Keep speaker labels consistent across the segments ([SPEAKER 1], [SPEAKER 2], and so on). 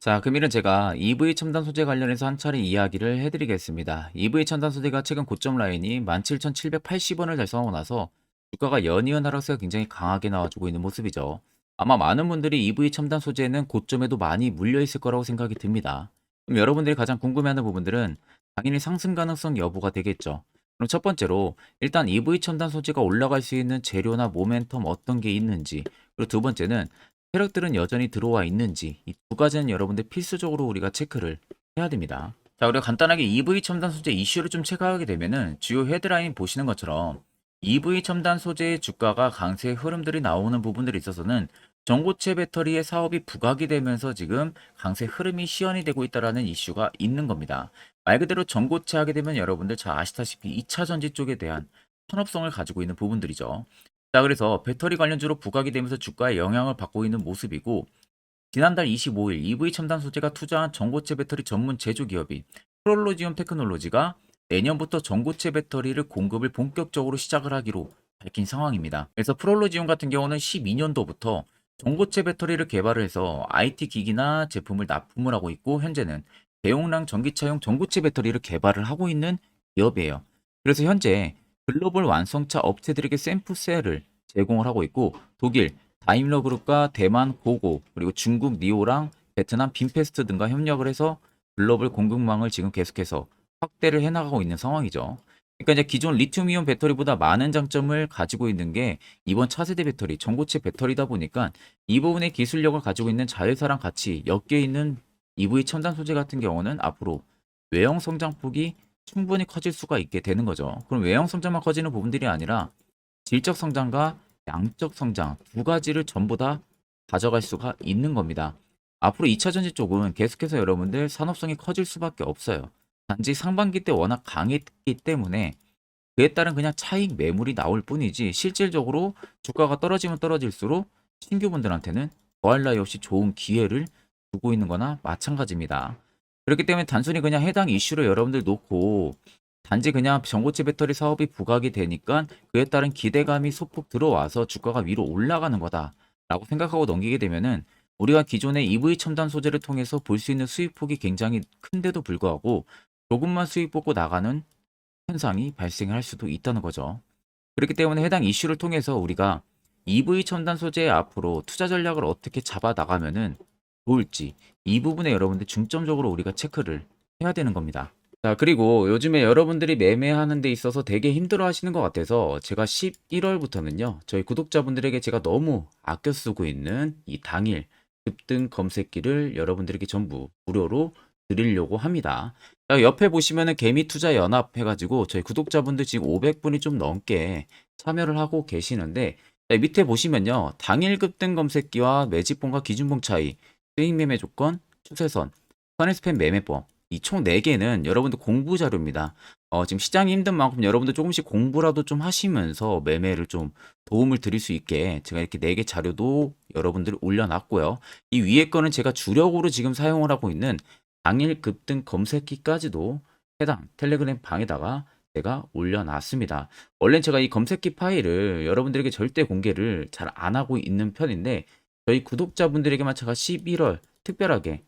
[SPEAKER 1] 자, 금일은 제가 EV 첨단 소재 관련해서 한 차례 이야기를 해드리겠습니다. EV 첨단 소재가 최근 고점 라인이 17,780원을 달성하고 나서 주가가 연이은 하락세가 굉장히 강하게 나와주고 있는 모습이죠. 아마 많은 분들이 EV 첨단 소재는 고점에도 많이 물려 있을 거라고 생각이 듭니다. 그럼 여러분들이 가장 궁금해하는 부분들은 당연히 상승 가능성 여부가 되겠죠. 그럼 첫 번째로 일단 EV 첨단 소재가 올라갈 수 있는 재료나 모멘텀 어떤 게 있는지 그리고 두 번째는 세력들은 여전히 들어와 있는지 이 두 가지는 여러분들 필수적으로 우리가 체크를 해야 됩니다. 자, 우리가 간단하게 EV 첨단 소재 이슈를 좀 체크하게 되면은 주요 헤드라인 보시는 것처럼 EV 첨단 소재의 주가가 강세 흐름들이 나오는 부분들이 있어서는 전고체 배터리의 사업이 부각이 되면서 지금 강세 흐름이 시연이 되고 있다라는 이슈가 있는 겁니다. 말 그대로 전고체 하게 되면 여러분들 잘 아시다시피 2차 전지 쪽에 대한 편업성을 가지고 있는 부분들이죠. 자, 그래서 배터리 관련주로 부각이 되면서 주가에 영향을 받고 있는 모습이고 지난달 25일 EV 첨단 소재가 투자한 전고체 배터리 전문 제조 기업인 프롤로지움 테크놀로지가 내년부터 전고체 배터리를 공급을 본격적으로 시작을 하기로 밝힌 상황입니다. 그래서 프롤로지움 같은 경우는 12년도부터 전고체 배터리를 개발을 해서 IT 기기나 제품을 납품을 하고 있고 현재는 대용량 전기차용 전고체 배터리를 개발을 하고 있는 기업이에요. 그래서 현재 글로벌 완성차 업체들에게 샘플셀을 제공을 하고 있고 독일 다임러 그룹과 대만 고고 그리고 중국 니오랑 베트남 빈페스트 등과 협력을 해서 글로벌 공급망을 지금 계속해서 확대를 해나가고 있는 상황이죠. 그러니까 이제 기존 리튬이온 배터리보다 많은 장점을 가지고 있는 게 이번 차세대 배터리, 전고체 배터리다 보니까 이 부분의 기술력을 가지고 있는 자회사랑 같이 엮여 있는 EV 첨단 소재 같은 경우는 앞으로 외형 성장폭이 충분히 커질 수가 있게 되는 거죠. 그럼 외형 성장만 커지는 부분들이 아니라 질적 성장과 양적 성장 두 가지를 전부 다 가져갈 수가 있는 겁니다. 앞으로 2차 전지 쪽은 계속해서 여러분들 산업성이 커질 수밖에 없어요. 단지 상반기 때 워낙 강했기 때문에 그에 따른 그냥 차익 매물이 나올 뿐이지 실질적으로 주가가 떨어지면 떨어질수록 신규분들한테는 더할 나위 없이 좋은 기회를 주고 있는 거나 마찬가지입니다. 그렇기 때문에 단순히 그냥 해당 이슈를 여러분들 놓고 단지 그냥 전고체 배터리 사업이 부각이 되니까 그에 따른 기대감이 소폭 들어와서 주가가 위로 올라가는 거다라고 생각하고 넘기게 되면은 우리가 기존의 EV 첨단 소재를 통해서 볼 수 있는 수익폭이 굉장히 큰데도 불구하고 조금만 수익 보고 나가는 현상이 발생할 수도 있다는 거죠. 그렇기 때문에 해당 이슈를 통해서 우리가 EV 첨단 소재의 앞으로 투자 전략을 어떻게 잡아 나가면은 좋을지 이 부분에 여러분들 중점적으로 우리가 체크를 해야 되는 겁니다. 자, 그리고 요즘에 여러분들이 매매하는 데 있어서 되게 힘들어 하시는 것 같아서 제가 11월부터는요, 저희 구독자분들에게 제가 너무 아껴 쓰고 있는 이 당일 급등 검색기를 여러분들에게 전부 무료로 드리려고 합니다. 자, 옆에 보시면은 개미 투자 연합 해가지고 저희 구독자분들 지금 500분이 좀 넘게 참여를 하고 계시는데 자, 밑에 보시면요, 당일 급등 검색기와 매집봉과 기준봉 차이, 수익 매매 조건, 추세선, 선행스팸 매매법 이 총 4개는 여러분들 공부 자료입니다. 어, 지금 시장이 힘든 만큼 여러분들 조금씩 공부라도 좀 하시면서 매매를 좀 도움을 드릴 수 있게 제가 이렇게 4개 자료도 여러분들 올려놨고요. 이 위에 거는 제가 주력으로 지금 사용을 하고 있는 당일 급등 검색기까지도 해당 텔레그램 방에다가 제가 올려놨습니다. 원래 제가 이 검색기 파일을 여러분들에게 절대 공개를 잘 안 하고 있는 편인데 저희 구독자분들에게만 제가 11월 특별하게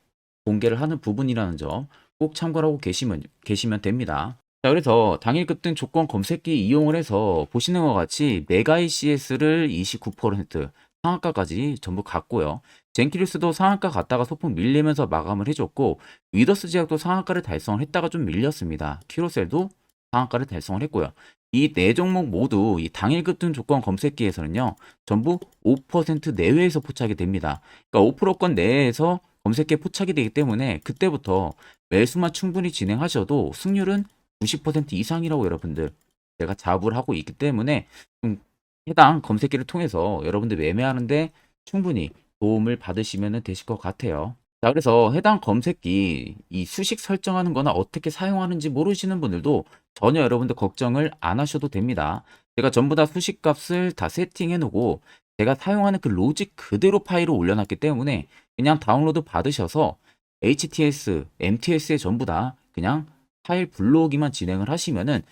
[SPEAKER 1] 공개를 하는 부분이라는 점 꼭 참고하고 계시면, 계시면 됩니다. 자, 그래서 당일 급등 조건 검색기 이용을 해서 보시는 것 같이 메가이 CS를 29% 상한가까지 전부 갔고요. 젠키리스도 상한가 갔다가 소폭 밀리면서 마감을 해줬고 위더스 제약도 상한가를 달성을 했다가 좀 밀렸습니다. 키로셀도 상한가를 달성을 했고요. 이 네 종목 모두 이 당일 급등 조건 검색기에서는요, 전부 5% 내외에서 포착이 됩니다. 그러니까 5%권 내에서 검색기에 포착이 되기 때문에 그때부터 매수만 충분히 진행하셔도 승률은 90% 이상이라고 여러분들 제가 자부를 하고 있기 때문에 좀 해당 검색기를 통해서 여러분들 매매하는데 충분히 도움을 받으시면 되실 것 같아요. 자, 그래서 해당 검색기 이 수식 설정하는 거나 어떻게 사용하는지 모르시는 분들도 전혀 여러분들 걱정을 안 하셔도 됩니다. 제가 전부 다 수식 값을 다 세팅해 놓고 제가 사용하는 그 로직 그대로 파일을 올려놨기 때문에 그냥 다운로드 받으셔서 HTS, MTS에 전부 다 그냥 파일 불러오기만 진행을 하시면은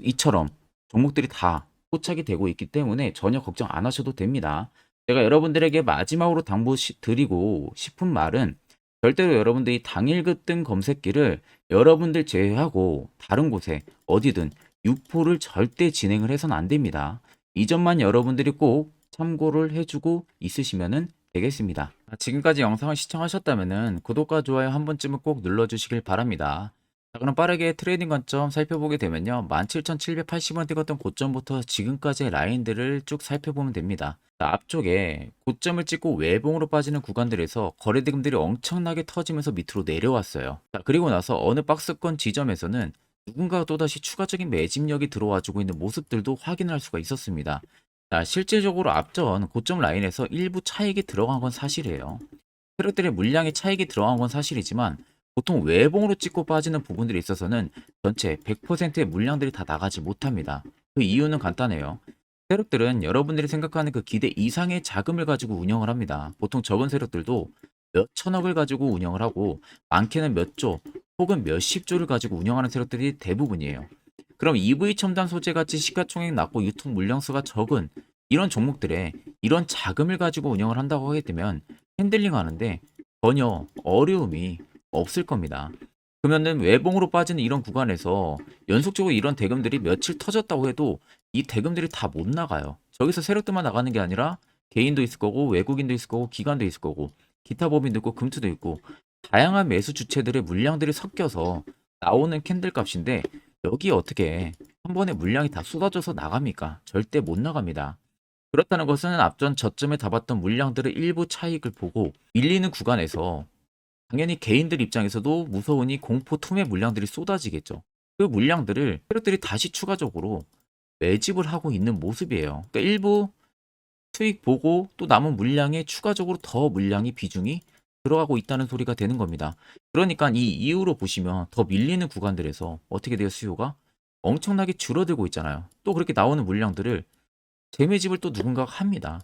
[SPEAKER 1] 이처럼 종목들이 다 포착이 되고 있기 때문에 전혀 걱정 안 하셔도 됩니다. 제가 여러분들에게 마지막으로 당부 드리고 싶은 말은 절대로 여러분들이 당일 급등 검색기를 여러분들 제외하고 다른 곳에 어디든 유포를 절대 진행을 해서는 안 됩니다. 이 점만 여러분들이 꼭 참고를 해주고 있으시면 되겠습니다. 지금까지 영상을 시청하셨다면 구독과 좋아요 한 번쯤은 꼭 눌러주시길 바랍니다. 자, 그럼 빠르게 트레이딩 관점 살펴보게 되면요. 17,780원 찍었던 고점부터 지금까지의 라인들을 쭉 살펴보면 됩니다. 자, 앞쪽에 고점을 찍고 외봉으로 빠지는 구간들에서 거래대금들이 엄청나게 터지면서 밑으로 내려왔어요. 자, 그리고 나서 어느 박스권 지점에서는 누군가가 또다시 추가적인 매집력이 들어와주고 있는 모습들도 확인할 수가 있었습니다. 자, 실질적으로 앞전 고점 라인에서 일부 차익이 들어간 건 사실이에요. 세력들의 물량의 차익이 들어간 건 사실이지만 보통 외봉으로 찍고 빠지는 부분들이 있어서는 전체 100%의 물량들이 다 나가지 못합니다. 그 이유는 간단해요. 세력들은 여러분들이 생각하는 그 기대 이상의 자금을 가지고 운영을 합니다. 보통 적은 세력들도 몇 천억을 가지고 운영을 하고 많게는 몇 조 혹은 몇십 조를 가지고 운영하는 세력들이 대부분이에요. 그럼 EV 첨단 소재 같이 시가총액 낮고 유통 물량수가 적은 이런 종목들에 이런 자금을 가지고 운영을 한다고 하게 되면 핸들링 하는데 전혀 어려움이 없을 겁니다. 그러면은 외봉으로 빠지는 이런 구간에서 연속적으로 이런 대금들이 며칠 터졌다고 해도 이 대금들이 다 못 나가요. 저기서 세력들만 나가는 게 아니라 개인도 있을 거고 외국인도 있을 거고 기관도 있을 거고 기타 법인도 있고 금투도 있고 다양한 매수 주체들의 물량들이 섞여서 나오는 캔들 값인데 여기 어떻게 한 번에 물량이 다 쏟아져서 나갑니까? 절대 못 나갑니다. 그렇다는 것은 앞전 저점에 잡았던 물량들의 일부 차익을 보고 밀리는 구간에서 당연히 개인들 입장에서도 무서우니 공포 투매 물량들이 쏟아지겠죠. 그 물량들을 세력들이 다시 추가적으로 매집을 하고 있는 모습이에요. 그러니까 일부 수익 보고 또 남은 물량에 추가적으로 더 물량이 비중이 들어가고 있다는 소리가 되는 겁니다. 그러니까 이 이후로 보시면 더 밀리는 구간들에서 어떻게 돼요 수요가 엄청나게 줄어들고 있잖아요. 또 그렇게 나오는 물량들을 재매집을 또 누군가가 합니다.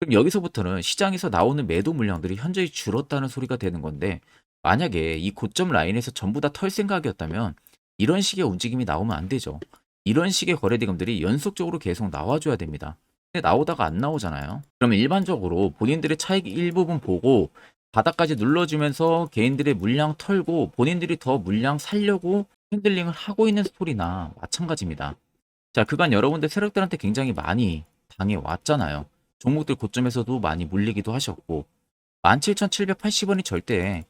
[SPEAKER 1] 그럼 여기서부터는 시장에서 나오는 매도 물량들이 현저히 줄었다는 소리가 되는 건데 만약에 이 고점 라인에서 전부 다 털 생각이었다면 이런 식의 움직임이 나오면 안 되죠. 이런 식의 거래 대금들이 연속적으로 계속 나와줘야 됩니다. 근데 나오다가 안 나오잖아요. 그러면 일반적으로 본인들의 차익 일부분 보고 바닥까지 눌러주면서 개인들의 물량 털고 본인들이 더 물량 살려고 핸들링을 하고 있는 스토리나 마찬가지입니다. 자, 그간 여러분들 세력들한테 굉장히 많이 당해왔잖아요. 종목들 고점에서도 많이 물리기도 하셨고 17,780원이 절대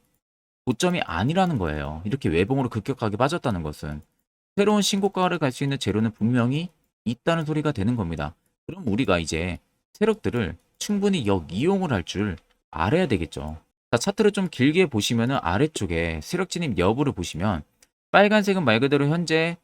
[SPEAKER 1] 고점이 아니라는 거예요. 이렇게 외봉으로 급격하게 빠졌다는 것은 새로운 신고가를 갈 수 있는 재료는 분명히 있다는 소리가 되는 겁니다. 그럼 우리가 이제 세력들을 충분히 역이용을 할 줄 알아야 되겠죠. 자, 차트를 좀 길게 보시면은 아래쪽에 세력 진입 여부를 보시면 빨간색은 말 그대로 현재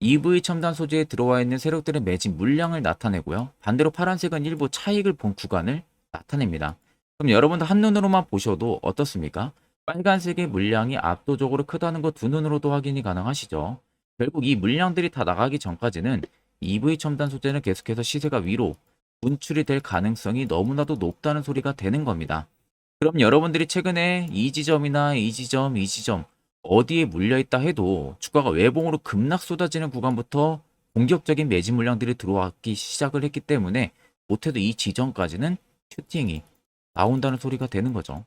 [SPEAKER 1] EV 첨단 소재에 들어와 있는 세력들의 매집 물량을 나타내고요. 반대로 파란색은 일부 차익을 본 구간을 나타냅니다. 그럼 여러분들 한눈으로만 보셔도 어떻습니까? 빨간색의 물량이 압도적으로 크다는 거 두 눈으로도 확인이 가능하시죠. 결국 이 물량들이 다 나가기 전까지는 EV 첨단 소재는 계속해서 시세가 위로 분출이 될 가능성이 너무나도 높다는 소리가 되는 겁니다. 그럼 여러분들이 최근에 이 지점이나 이 지점, 이 지점 어디에 물려있다 해도 주가가 외봉으로 급락 쏟아지는 구간부터 공격적인 매집 물량들이 들어왔기 시작을 했기 때문에 못해도 이 지점까지는 슈팅이 나온다는 소리가 되는 거죠.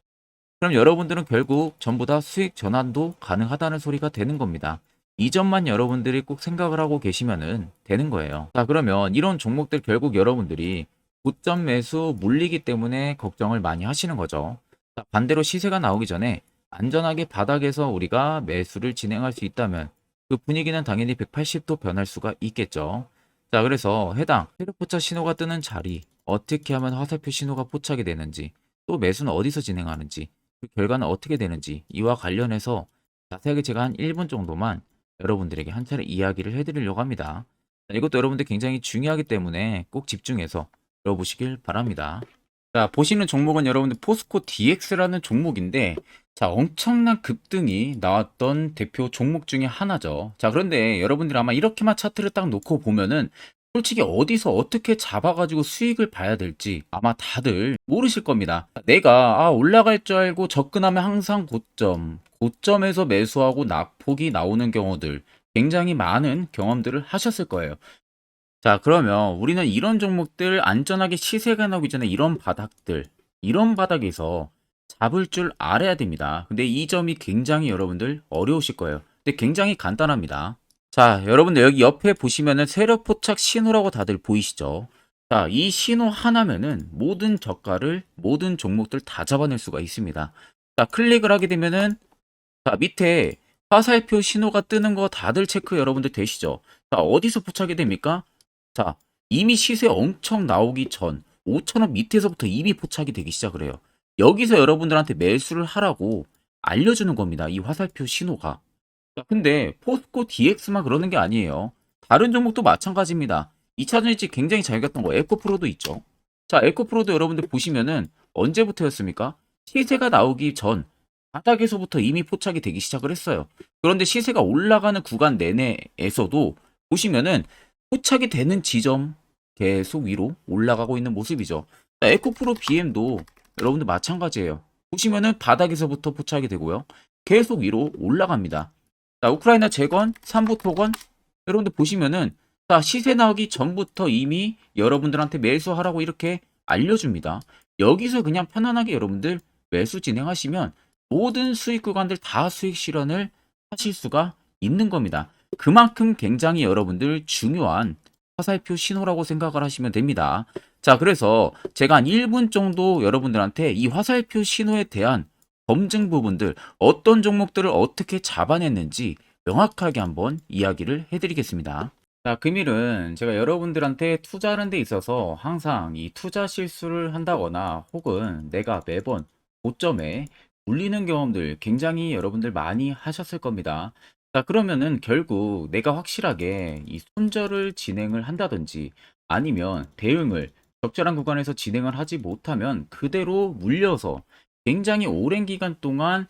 [SPEAKER 1] 그럼 여러분들은 결국 전부 다 수익 전환도 가능하다는 소리가 되는 겁니다. 이 점만 여러분들이 꼭 생각을 하고 계시면은 되는 거예요. 자, 그러면 이런 종목들 결국 여러분들이 고점 매수 물리기 때문에 걱정을 많이 하시는 거죠. 자, 반대로 시세가 나오기 전에 안전하게 바닥에서 우리가 매수를 진행할 수 있다면 그 분위기는 당연히 180도 변할 수가 있겠죠. 자, 그래서 해당 세력 포착 신호가 뜨는 자리, 어떻게 하면 화살표 신호가 포착이 되는지, 또 매수는 어디서 진행하는지, 그 결과는 어떻게 되는지 이와 관련해서 자세하게 제가 한 1분 정도만 여러분들에게 한 차례 이야기를 해드리려고 합니다. 자, 이것도 여러분들 굉장히 중요하기 때문에 꼭 집중해서 들어보시길 바랍니다. 자, 보시는 종목은 여러분들 포스코 DX라는 종목인데, 자, 엄청난 급등이 나왔던 대표 종목 중에 하나죠. 자, 그런데 여러분들 아마 이렇게만 차트를 딱 놓고 보면은 솔직히 어디서 어떻게 잡아가지고 수익을 봐야 될지 아마 다들 모르실 겁니다. 내가 아, 올라갈 줄 알고 접근하면 항상 고점, 고점에서 매수하고 낙폭이 나오는 경우들 굉장히 많은 경험들을 하셨을 거예요. 자, 그러면 우리는 이런 종목들 안전하게 시세가 나오기 전에 이런 바닥들, 이런 바닥에서 잡을 줄 알아야 됩니다. 근데 이 점이 굉장히 여러분들 어려우실 거예요. 근데 굉장히 간단합니다. 자, 여러분들 여기 옆에 보시면은 세력 포착 신호라고 다들 보이시죠? 자, 이 신호 하나면은 모든 저가를 모든 종목들 다 잡아낼 수가 있습니다. 자, 클릭을 하게 되면은 자, 밑에 화살표 신호가 뜨는 거 다들 체크 여러분들 되시죠? 자, 어디서 포착이 됩니까? 자, 이미 시세 엄청 나오기 전 5천원 밑에서부터 이미 포착이 되기 시작을 해요. 여기서 여러분들한테 매수를 하라고 알려주는 겁니다. 이 화살표 신호가. 자, 근데 포스코 DX만 그러는 게 아니에요. 다른 종목도 마찬가지입니다. 2차전 일찍 굉장히 잘 갔던 거 에코프로도 있죠. 자, 에코프로도 여러분들 보시면은 언제부터였습니까? 시세가 나오기 전 바닥에서부터 이미 포착이 되기 시작을 했어요. 그런데 시세가 올라가는 구간 내내에서도 보시면은 포착이 되는 지점 계속 위로 올라가고 있는 모습이죠. 자, 에코프로 BM도 여러분들 마찬가지예요. 보시면은 바닥에서부터 포착이 되고요. 계속 위로 올라갑니다. 자, 우크라이나 재건, 삼부 토건 여러분들 보시면은 자, 시세 나오기 전부터 이미 여러분들한테 매수하라고 이렇게 알려줍니다. 여기서 그냥 편안하게 여러분들 매수 진행하시면 모든 수익 구간들 다 수익 실현을 하실 수가 있는 겁니다. 그만큼 굉장히 여러분들 중요한 화살표 신호라고 생각을 하시면 됩니다. 자, 그래서 제가 한 1분 정도 여러분들한테 이 화살표 신호에 대한 검증 부분들, 어떤 종목들을 어떻게 잡아냈는지 명확하게 한번 이야기를 해드리겠습니다. 자, 금일은 제가 여러분들한테 투자하는 데 있어서 항상 이 투자 실수를 한다거나 혹은 내가 매번 고점에 물리는 경험들 굉장히 여러분들 많이 하셨을 겁니다. 자, 그러면은 결국 내가 확실하게 이 손절을 진행을 한다든지 아니면 대응을 적절한 구간에서 진행을 하지 못하면 그대로 물려서 굉장히 오랜 기간 동안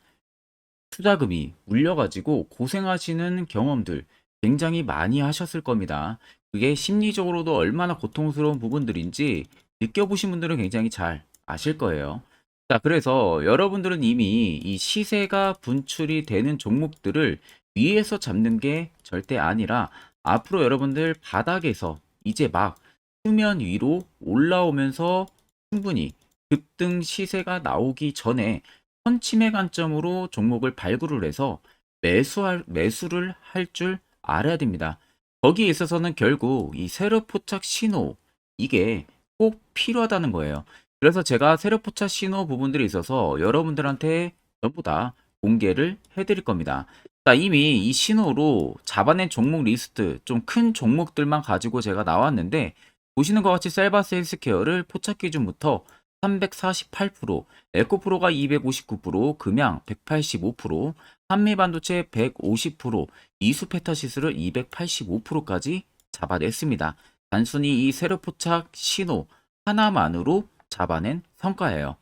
[SPEAKER 1] 투자금이 물려가지고 고생하시는 경험들 굉장히 많이 하셨을 겁니다. 그게 심리적으로도 얼마나 고통스러운 부분들인지 느껴보신 분들은 굉장히 잘 아실 거예요. 자, 그래서 여러분들은 이미 이 시세가 분출이 되는 종목들을 위에서 잡는 게 절대 아니라 앞으로 여러분들 바닥에서 이제 막 수면 위로 올라오면서 충분히 급등 시세가 나오기 전에 선침의 관점으로 종목을 발굴을 해서 매수할, 매수를 할 줄 알아야 됩니다. 거기에 있어서는 결국 이 세력 포착 신호, 이게 꼭 필요하다는 거예요. 그래서 제가 세력 포착 신호 부분들이 있어서 여러분들한테 전부 다 공개를 해드릴 겁니다. 자, 이미 이 신호로 잡아낸 종목 리스트, 좀 큰 종목들만 가지고 제가 나왔는데, 보시는 것 같이 셀바스 헬스케어를 포착 기준부터 348%, 에코프로가 259%, 금양 185%, 한미반도체 150%, 이수페타시스를 285%까지 잡아냈습니다. 단순히 이 세력 포착 신호 하나만으로 잡아낸 성과예요.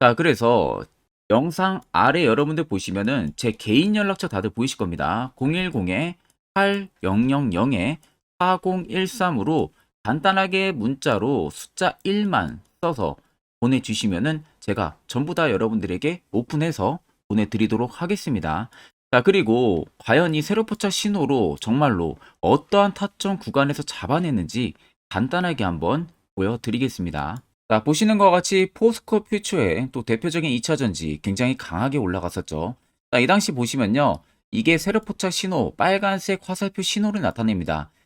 [SPEAKER 1] 자, 그래서 영상 아래 여러분들 보시면은 제 개인 연락처 다들 보이실 겁니다. 010-8000-4013으로 간단하게 문자로 숫자 1만 써서 보내주시면은 제가 전부 다 여러분들에게 오픈해서 보내드리도록 하겠습니다. 자, 그리고 과연 이 세로포착 신호로 정말로 어떠한 타점 구간에서 잡아냈는지 간단하게 한번 보여드리겠습니다. 자, 보시는 것 같이 포스코 퓨처의 또 대표적인 2차전지 굉장히 강하게 올라갔었죠. 자, 이 당시 보시면요. 이게 세력 포착 신호, 빨간색 화살표 신호를 나타냅니다.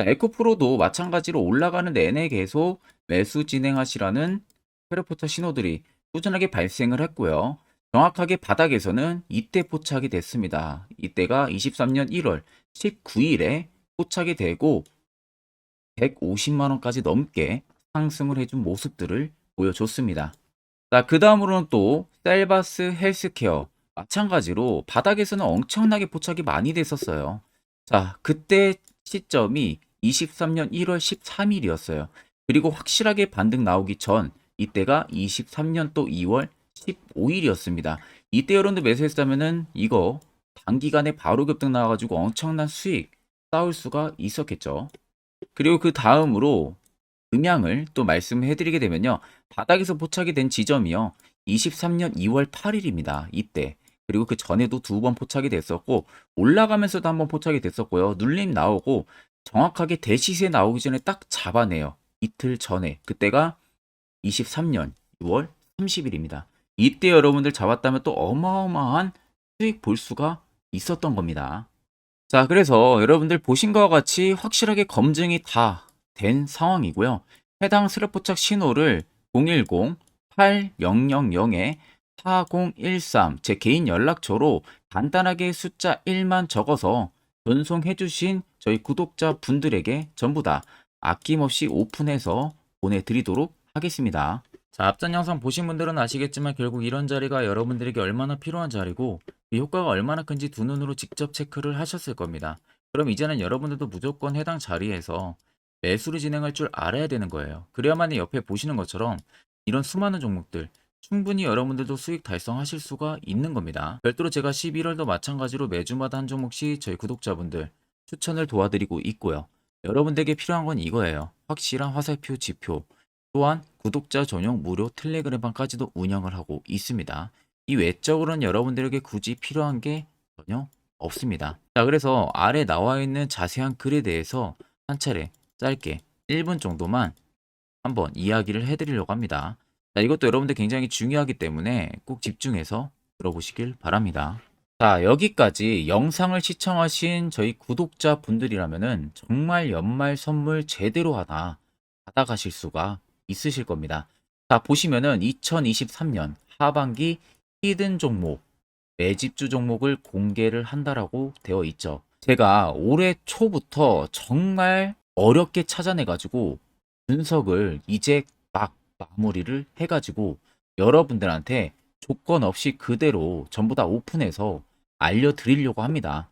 [SPEAKER 1] 자, 에코프로도 마찬가지로 올라가는 내내 계속 매수 진행하시라는 페르포터 신호들이 꾸준하게 발생을 했고요. 정확하게 바닥에서는 이때 포착이 됐습니다. 이때가 23년 1월 19일에 포착이 되고 150만 원까지 넘게 상승을 해준 모습들을 보여줬습니다. 자, 그 다음으로는 또 셀바스 헬스케어 마찬가지로 바닥에서는 엄청나게 포착이 많이 됐었어요. 자, 그때 시점이 23년 1월 13일이었어요. 그리고 확실하게 반등 나오기 전 이때가 23년 또 2월 15일이었습니다. 이때 여러분들 매수했다면은 이거 단기간에 바로 급등 나와가지고 엄청난 수익 쌓을 수가 있었겠죠. 그리고 그 다음으로 음향을 또 말씀해드리게 되면요. 바닥에서 포착이 된 지점이요. 23년 2월 8일입니다. 이때. 그리고 그 전에도 두 번 포착이 됐었고 올라가면서도 한 번 포착이 됐었고요. 눌림 나오고 정확하게 대시세 나오기 전에 딱 잡아내요. 이틀 전에. 그때가 23년 6월 30일입니다. 이때 여러분들 잡았다면 또 어마어마한 수익 볼 수가 있었던 겁니다. 자, 그래서 여러분들 보신 것과 같이 확실하게 검증이 다 된 상황이고요. 해당 스랩 포착 신호를 010-8000에 4013 제 개인 연락처로 간단하게 숫자 1만 적어서 전송해 주신 저희 구독자 분들에게 전부 다 아낌없이 오픈해서 보내드리도록 하겠습니다. 자, 앞전 영상 보신 분들은 아시겠지만 결국 이런 자리가 여러분들에게 얼마나 필요한 자리고 그 효과가 얼마나 큰지 두 눈으로 직접 체크를 하셨을 겁니다. 그럼 이제는 여러분들도 무조건 해당 자리에서 매수를 진행할 줄 알아야 되는 거예요. 그래야만 옆에 보시는 것처럼 이런 수많은 종목들 충분히 여러분들도 수익 달성하실 수가 있는 겁니다. 별도로 제가 11월도 마찬가지로 매주마다 한 종목씩 저희 구독자분들 추천을 도와드리고 있고요. 여러분들에게 필요한 건 이거예요. 확실한 화살표 지표, 또한 구독자 전용 무료 텔레그램방까지도 운영을 하고 있습니다. 이 외적으로는 여러분들에게 굳이 필요한 게 전혀 없습니다. 자, 그래서 아래 나와 있는 자세한 글에 대해서 한 차례 짧게 1분 정도만 한번 이야기를 해드리려고 합니다. 자, 이것도 여러분들 굉장히 중요하기 때문에 꼭 집중해서 들어보시길 바랍니다. 자, 여기까지 영상을 시청하신 저희 구독자 분들이라면은 정말 연말 선물 제대로 하나 받아가실 수가 있으실 겁니다. 자, 보시면은 2023년 하반기 히든 종목, 매집주 종목을 공개를 한다라고 되어 있죠. 제가 올해 초부터 정말 어렵게 찾아내가지고 분석을 이제 막 마무리를 해가지고 여러분들한테 조건 없이 그대로 전부 다 오픈해서 알려드리려고 합니다.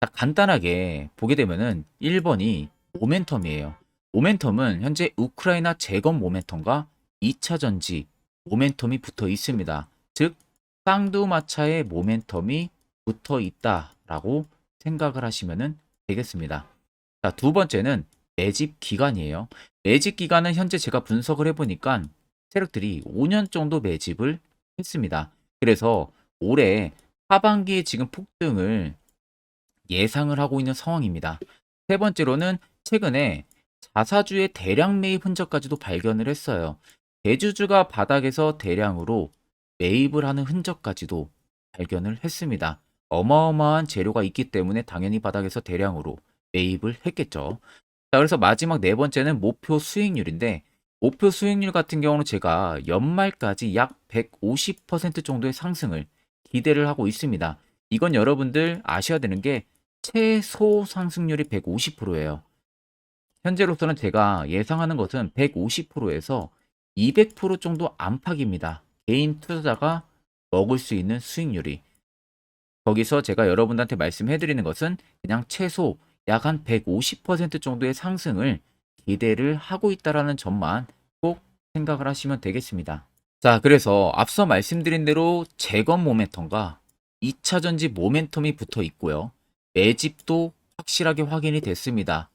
[SPEAKER 1] 자, 간단하게 보게 되면은 1번이 모멘텀이에요. 모멘텀은 현재 우크라이나 재건 모멘텀과 2차 전지 모멘텀이 붙어 있습니다. 즉 쌍두마차의 모멘텀이 붙어 있다라고 생각을 하시면 되겠습니다. 자, 두 번째는 매집 기간이에요. 매집 기간은 현재 제가 분석을 해보니까 세력들이 5년 정도 매집을 했습니다. 그래서 올해 하반기에 지금 폭등을 예상을 하고 있는 상황입니다. 세 번째로는 최근에 자사주의 대량 매입 흔적까지도 발견을 했어요. 대주주가 바닥에서 대량으로 매입을 하는 흔적까지도 발견을 했습니다. 어마어마한 재료가 있기 때문에 당연히 바닥에서 대량으로 매입을 했겠죠. 자, 그래서 마지막 네 번째는 목표 수익률인데, 목표 수익률 같은 경우는 제가 연말까지 약 150% 정도의 상승을 기대를 하고 있습니다. 이건 여러분들 아셔야 되는 게 최소 상승률이 150%예요. 현재로서는 제가 예상하는 것은 150%에서 200% 정도 안팎입니다. 개인 투자자가 먹을 수 있는 수익률이. 거기서 제가 여러분들한테 말씀해 드리는 것은 그냥 최소 약 한 150% 정도의 상승을 기대를 하고 있다라는 점만 꼭 생각을 하시면 되겠습니다. 자, 그래서 앞서 말씀드린 대로 재건 모멘텀과 2차 전지 모멘텀이 붙어 있고요. 매집도 확실하게 확인이 됐습니다.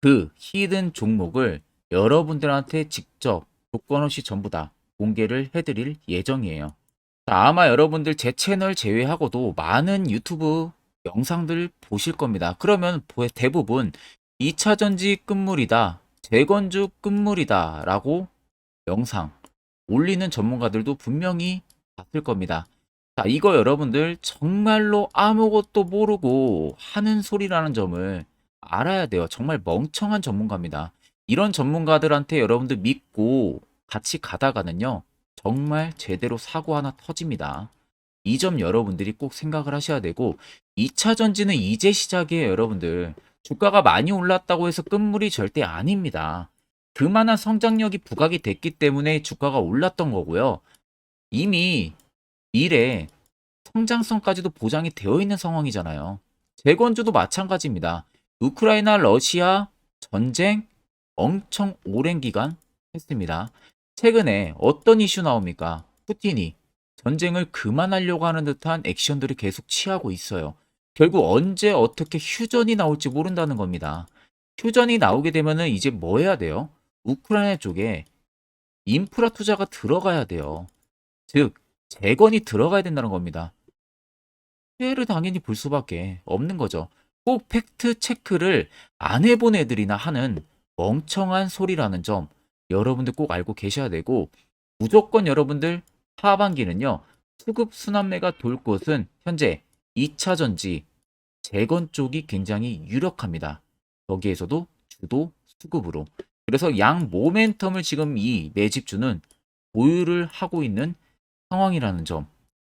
[SPEAKER 1] 그 히든 종목을 여러분들한테 직접 조건 없이 전부 다 공개를 해드릴 예정이에요. 자, 아마 여러분들 제 채널 제외하고도 많은 유튜브 영상들 보실 겁니다. 그러면 대부분 2차 전지 끝물이다, 재건주 끝물이다 라고 영상 올리는 전문가들도 분명히 봤을 겁니다. 자, 이거 여러분들 정말로 아무것도 모르고 하는 소리라는 점을 알아야 돼요. 정말 멍청한 전문가입니다. 이런 전문가들한테 여러분들 믿고 같이 가다가는요, 정말 제대로 사고 하나 터집니다. 이 점 여러분들이 꼭 생각을 하셔야 되고, 2차 전지는 이제 시작이에요, 여러분들. 주가가 많이 올랐다고 해서 끝물이 절대 아닙니다. 그만한 성장력이 부각이 됐기 때문에 주가가 올랐던 거고요. 이미 미래 성장성까지도 보장이 되어 있는 상황이잖아요. 재건주도 마찬가지입니다. 우크라이나 러시아 전쟁 엄청 오랜 기간 했습니다. 최근에 어떤 이슈 나옵니까? 푸틴이 전쟁을 그만하려고 하는 듯한 액션들을 계속 취하고 있어요. 결국 언제 어떻게 휴전이 나올지 모른다는 겁니다. 휴전이 나오게 되면은 이제 뭐 해야 돼요? 우크라이나 쪽에 인프라 투자가 들어가야 돼요. 즉, 재건이 들어가야 된다는 겁니다. 피해를 당연히 볼 수밖에 없는 거죠. 꼭 팩트 체크를 안 해본 애들이나 하는 멍청한 소리라는 점 여러분들 꼭 알고 계셔야 되고 무조건 여러분들 하반기는요 수급 순환매가 돌 곳은 현재 2차 전지 재건 쪽이 굉장히 유력합니다. 거기에서도 주도 수급으로 그래서 양 모멘텀을 지금 이 매집주는 보유를 하고 있는 상황이라는 점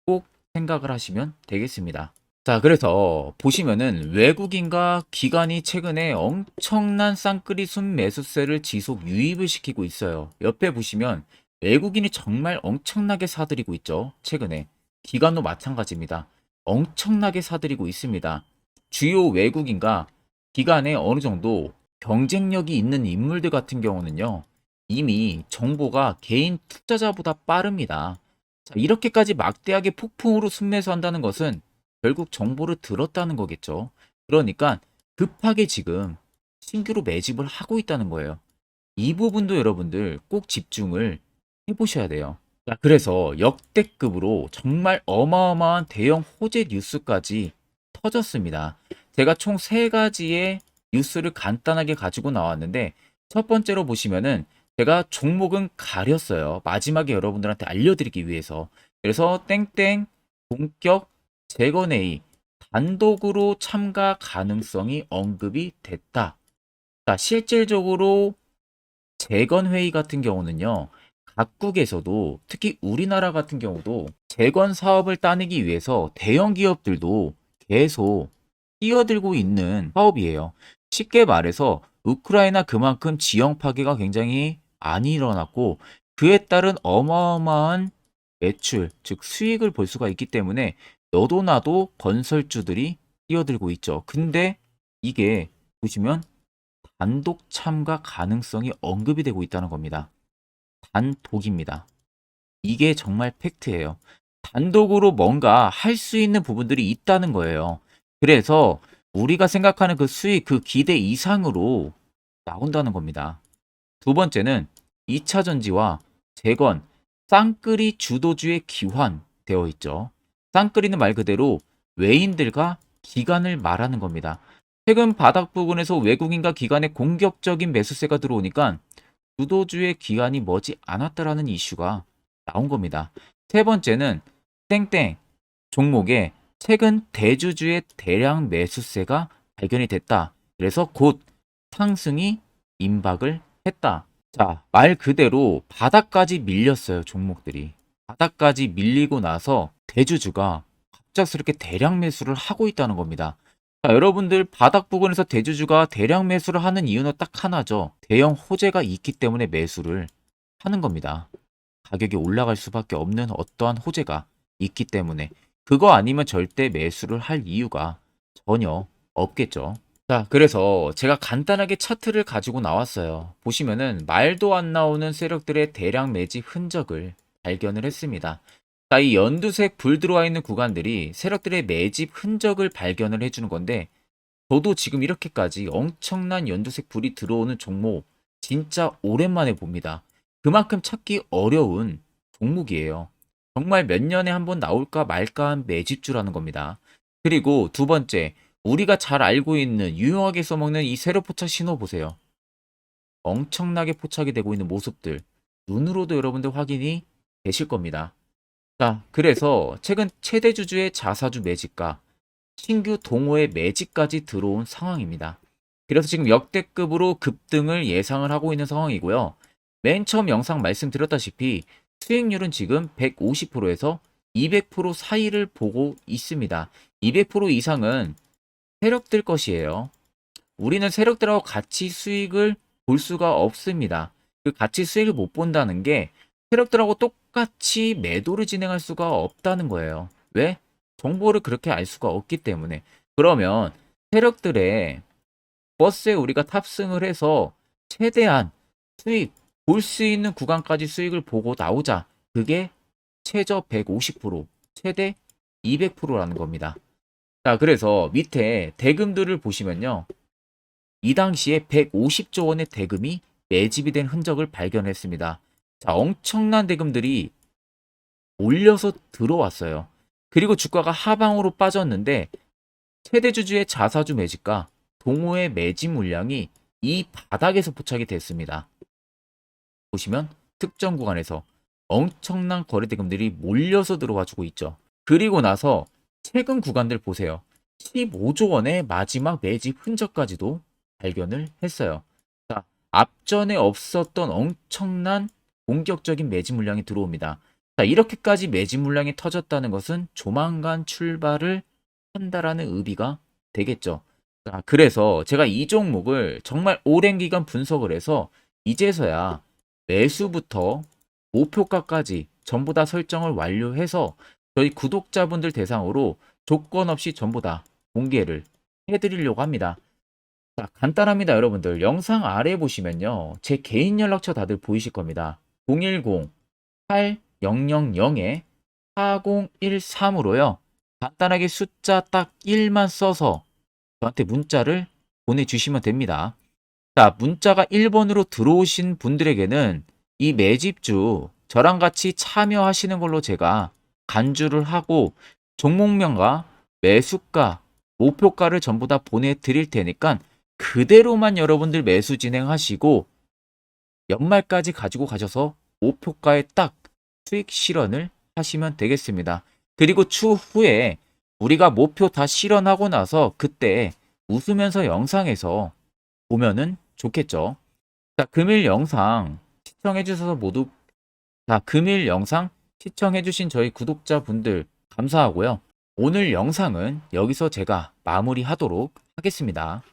[SPEAKER 1] 꼭 생각을 하시면 되겠습니다. 자, 그래서 보시면은 외국인과 기관이 최근에 엄청난 쌍끌이 순 매수세를 지속 유입을 시키고 있어요. 옆에 보시면 외국인이 정말 엄청나게 사들이고 있죠. 최근에. 기관도 마찬가지입니다. 엄청나게 사들이고 있습니다. 주요 외국인과 기관에 어느 정도 경쟁력이 있는 인물들 같은 경우는요. 이미 정보가 개인 투자자보다 빠릅니다. 자, 이렇게까지 막대하게 폭풍으로 순매수한다는 것은 결국 정보를 들었다는 거겠죠. 그러니까 급하게 지금 신규로 매집을 하고 있다는 거예요. 이 부분도 여러분들 꼭 집중을 해보셔야 돼요. 자, 그래서 역대급으로 정말 어마어마한 대형 호재 뉴스까지 터졌습니다. 제가 총세 가지의 뉴스를 간단하게 가지고 나왔는데 첫 번째로 보시면은 제가 종목은 가렸어요. 마지막에 여러분들한테 알려드리기 위해서. 그래서 땡땡 본격 재건회의 단독으로 참가 가능성이 언급이 됐다. 자, 실질적으로 재건회의 같은 경우는요. 각국에서도 특히 우리나라 같은 경우도 재건 사업을 따내기 위해서 대형 기업들도 계속 뛰어들고 있는 사업이에요. 쉽게 말해서 우크라이나 그만큼 지형 파괴가 굉장히 많이 일어났고 그에 따른 어마어마한 매출, 즉 수익을 볼 수가 있기 때문에 너도 나도 건설주들이 뛰어들고 있죠. 근데 이게 보시면 단독 참가 가능성이 언급이 되고 있다는 겁니다. 단독입니다. 이게 정말 팩트예요. 단독으로 뭔가 할 수 있는 부분들이 있다는 거예요. 그래서 우리가 생각하는 그 수익, 그 기대 이상으로 나온다는 겁니다. 두 번째는 2차 전지와 재건, 쌍끌이 주도주의 기환되어 있죠. 쌍끌이는 말 그대로 외인들과 기관을 말하는 겁니다. 최근 바닥 부근에서 외국인과 기관의 공격적인 매수세가 들어오니까 주도주의 기관이 머지 않았다라는 이슈가 나온 겁니다. 세 번째는 땡땡 종목에 최근 대주주의 대량 매수세가 발견이 됐다. 그래서 곧 상승이 임박을 했다. 자, 말 그대로 바닥까지 밀렸어요, 종목들이. 바닥까지 밀리고 나서 대주주가 갑작스럽게 대량 매수를 하고 있다는 겁니다. 자, 여러분들 바닥 부근에서 대주주가 대량 매수를 하는 이유는 딱 하나죠. 대형 호재가 있기 때문에 매수를 하는 겁니다. 가격이 올라갈 수밖에 없는 어떠한 호재가 있기 때문에 그거 아니면 절대 매수를 할 이유가 전혀 없겠죠. 자, 그래서 제가 간단하게 차트를 가지고 나왔어요. 보시면은 말도 안 나오는 세력들의 대량 매집 흔적을 발견을 했습니다. 자, 이 연두색 불 들어와 있는 구간들이 세력들의 매집 흔적을 발견을 해주는 건데, 저도 지금 이렇게까지 엄청난 연두색 불이 들어오는 종목 진짜 오랜만에 봅니다. 그만큼 찾기 어려운 종목이에요. 정말 몇 년에 한 번 나올까 말까 한 매집주라는 겁니다. 그리고 두 번째, 우리가 잘 알고 있는 유용하게 써먹는 이 세로 포착 신호 보세요. 엄청나게 포착이 되고 있는 모습들 눈으로도 여러분들 확인이 되실 겁니다. 자, 그래서 최근 최대 주주의 자사주 매집과 신규 동호회 매집까지 들어온 상황입니다. 그래서 지금 역대급으로 급등을 예상을 하고 있는 상황이고요. 맨 처음 영상 말씀드렸다시피 수익률은 지금 150%에서 200% 사이를 보고 있습니다. 200% 이상은 세력들 것이에요. 우리는 세력들하고 같이 수익을 볼 수가 없습니다. 그 같이 수익을 못 본다는 게 세력들하고 똑같이 매도를 진행할 수가 없다는 거예요. 왜? 정보를 그렇게 알 수가 없기 때문에. 그러면 세력들의 버스에 우리가 탑승을 해서 최대한 수익 볼 수 있는 구간까지 수익을 보고 나오자. 그게 최저 150%, 최대 200%라는 겁니다. 자, 그래서 밑에 대금들을 보시면요. 이 당시에 150조 원의 대금이 매집이 된 흔적을 발견했습니다. 자, 엄청난 대금들이 몰려서 들어왔어요. 그리고 주가가 하방으로 빠졌는데 최대 주주의 자사주 매집과 동호회 매집 물량이 이 바닥에서 포착이 됐습니다. 보시면 특정 구간에서 엄청난 거래 대금들이 몰려서 들어와 주고 있죠. 그리고 나서 최근 구간들 보세요. 15조 원의 마지막 매집 흔적까지도 발견을 했어요. 자, 앞전에 없었던 엄청난 공격적인 매집 물량이 들어옵니다. 자, 이렇게까지 매집 물량이 터졌다는 것은 조만간 출발을 한다라는 의미가 되겠죠. 자, 그래서 제가 이 종목을 정말 오랜 기간 분석을 해서 이제서야 매수부터 목표가까지 전부 다 설정을 완료해서 저희 구독자분들 대상으로 조건 없이 전부 다 공개를 해드리려고 합니다. 자, 간단합니다, 여러분들. 영상 아래 보시면요. 제 개인 연락처 다들 보이실 겁니다. 010-8000-4013으로요. 간단하게 숫자 딱 1만 써서 저한테 문자를 보내주시면 됩니다. 자, 문자가 1번으로 들어오신 분들에게는 이 매집주 저랑 같이 참여하시는 걸로 제가 간주를 하고 종목명과 매수가, 목표가를 전부 다 보내드릴 테니까 그대로만 여러분들 매수 진행하시고 연말까지 가지고 가셔서 목표가에 딱 수익 실현을 하시면 되겠습니다. 그리고 추후에 우리가 목표 다 실현하고 나서 그때 웃으면서 영상에서 보면은 좋겠죠. 자, 금일 영상 시청해 주셔서 모두 자, 금일 영상 시청해 주신 저희 구독자분들 감사하고요. 오늘 영상은 여기서 제가 마무리하도록 하겠습니다.